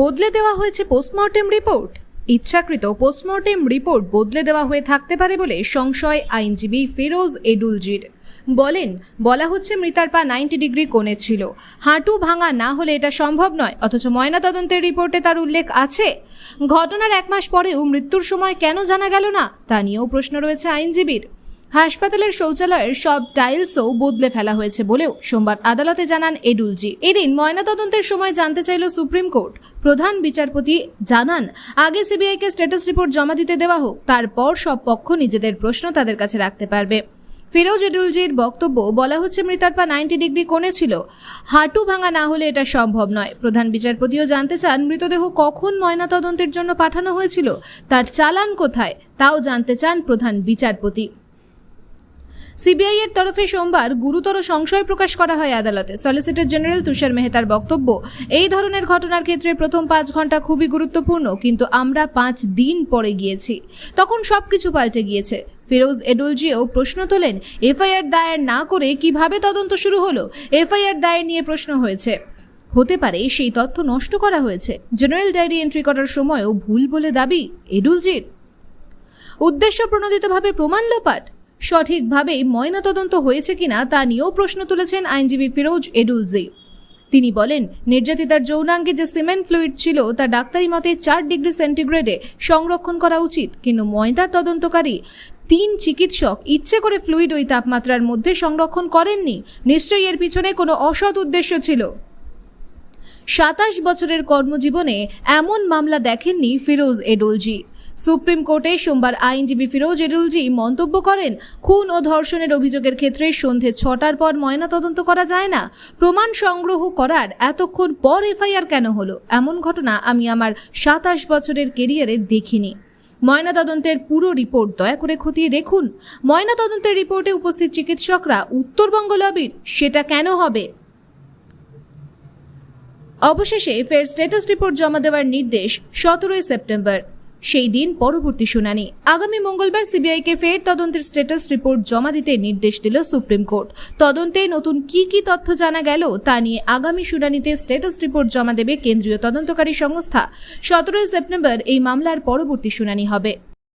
বদলে দেওয়া হয়েছে পোস্টমর্টেম রিপোর্ট ইচ্ছাকৃত পোস্টমর্টেম রিপোর্ট বদলে দেওয়া হয়ে থাকতে পারে বলে সংশয় আইনজীবী ফিরোজ এডুলজির। বলেন, বলা হচ্ছে মৃতার পা নাইনটি ডিগ্রি কোণে ছিল। হাঁটু ভাঙা না হলে এটা সম্ভব নয়, অথচ ময়নাতদন্তের রিপোর্টে তার উল্লেখ আছে। ঘটনার এক মাস পরেও মৃত্যুর সময় কেন জানা গেল না, তা নিয়েও প্রশ্ন রয়েছে আইনজীবীর। হাসপাতালের শৌচালয়ের সব টাইলসও বদলে ফেলা হয়েছে বলেও সোমবার আদালতে জানান এডুলজি। এদিন ময়নাতদন্তের সময় জানতে চাইল সুপ্রিম কোর্ট। প্রধান বিচারপতি জানান, আগে সিবিআইকে স্ট্যাটাস রিপোর্ট জমা দিতে দেওয়া হোক, তারপর সব পক্ষ নিজেদের প্রশ্ন তাদের কাছে রাখতে পারবে। ফিরোজ এডুলজির বক্তব্য, বলা হচ্ছে মৃতার পা নাইনটি ডিগ্রি কোণে ছিল। হাঁটু ভাঙা না হলে এটা সম্ভব নয়। প্রধান বিচারপতিও জানতে চান, মৃতদেহ কখন ময়নাতদন্তের জন্য পাঠানো হয়েছিল, তার চালান কোথায়, তাও জানতে চান প্রধান বিচারপতি। সিবিআই এর তরফে সোমবার গুরুতর সংশয় প্রকাশ করা হয় আদালতে। সলিসিটর জেনারেল তুষার মেহতার বক্তব্য, এই ধরনের ঘটনার ক্ষেত্রে প্রথম পাঁচ ঘণ্টা খুবই গুরুত্বপূর্ণ, কিন্তু আমরা পাঁচ দিন পরে গিয়েছি। তখন সবকিছু পাল্টে গিয়েছে। ফিরোজ এডুলজিও প্রশ্ন তোলেন, এফআইআর দায়ের না করে কীভাবে তদন্ত শুরু হলো? এফআইআর দায়ের নিয়ে প্রশ্ন হয়েছে। হতে পারে সেই তথ্য নষ্ট করা হয়েছে। জেনারেল ডায়েরি এন্ট্রি করার সময়ও ভুল বলে দাবি এডুলজির। উদ্দেশ্য প্রণোদিতভাবে প্রমাণ লোপাট? সঠিকভাবে ময়নাতদন্ত হয়েছে কিনা তা নিয়েও প্রশ্ন তুলেছেন আইনজীবী ফিরোজ এডুলজি। তিনি বলেন, নির্যাতিতার যৌনাঙ্গে যে সিমেন্ট ফ্লুইড ছিল তা ডাক্তারি মতে চার ডিগ্রি সেন্টিগ্রেডে সংরক্ষণ করা উচিত, কিন্তু ময়দা তদন্তকারী তিন চিকিৎসক ইচ্ছে করে ফ্লুইড ওই তাপমাত্রার মধ্যে সংরক্ষণ করেননি, নিশ্চয়ই এর পিছনে কোনো অসৎ উদ্দেশ্য ছিল। সাতাশ বছরের কর্মজীবনে এমন মামলা দেখেননি ফিরোজ এডুলজি। সুপ্রিম কোর্টে সোমবার আইনজীবী ফিরোজ এডুলজি মন্তব্য করেন, খুন ও ধর্ষণের অভিযোগের ক্ষেত্রে সন্ধে ছটার পর ময়নাতদন্ত করা যায় না। প্রমাণ সংগ্রহ করার এতক্ষণ পর এফআইআর কেন হলো? এমন ঘটনা আমি আমার সাতাশ বছরের কেরিয়ারে দেখিনি। ময়নাতদন্তের পুরো রিপোর্ট দয়া করে খতিয়ে দেখুন। ময়নাতদন্তের রিপোর্টে উপস্থিত চিকিৎসকরা উত্তরবঙ্গ লবির, সেটা কেন হবে? অবশেষে ফের স্ট্যাটাস রিপোর্ট জমা দেওয়ার নির্দেশ, সতেরোই সেপ্টেম্বর। সেই দিন পরবর্তী শুনানি। আগামী মঙ্গলবার সিবিআইকে ফের তদন্তের স্ট্যাটাস রিপোর্ট জমা দিতে নির্দেশ দিল সুপ্রিম কোর্ট। তদন্তে নতুন কি কি তথ্য জানা গেল তা নিয়ে আগামী শুনানিতে স্ট্যাটাস রিপোর্ট জমা দেবে কেন্দ্রীয় তদন্তকারী সংস্থা। সতেরোই সেপ্টেম্বর এই মামলার পরবর্তী শুনানি হবে।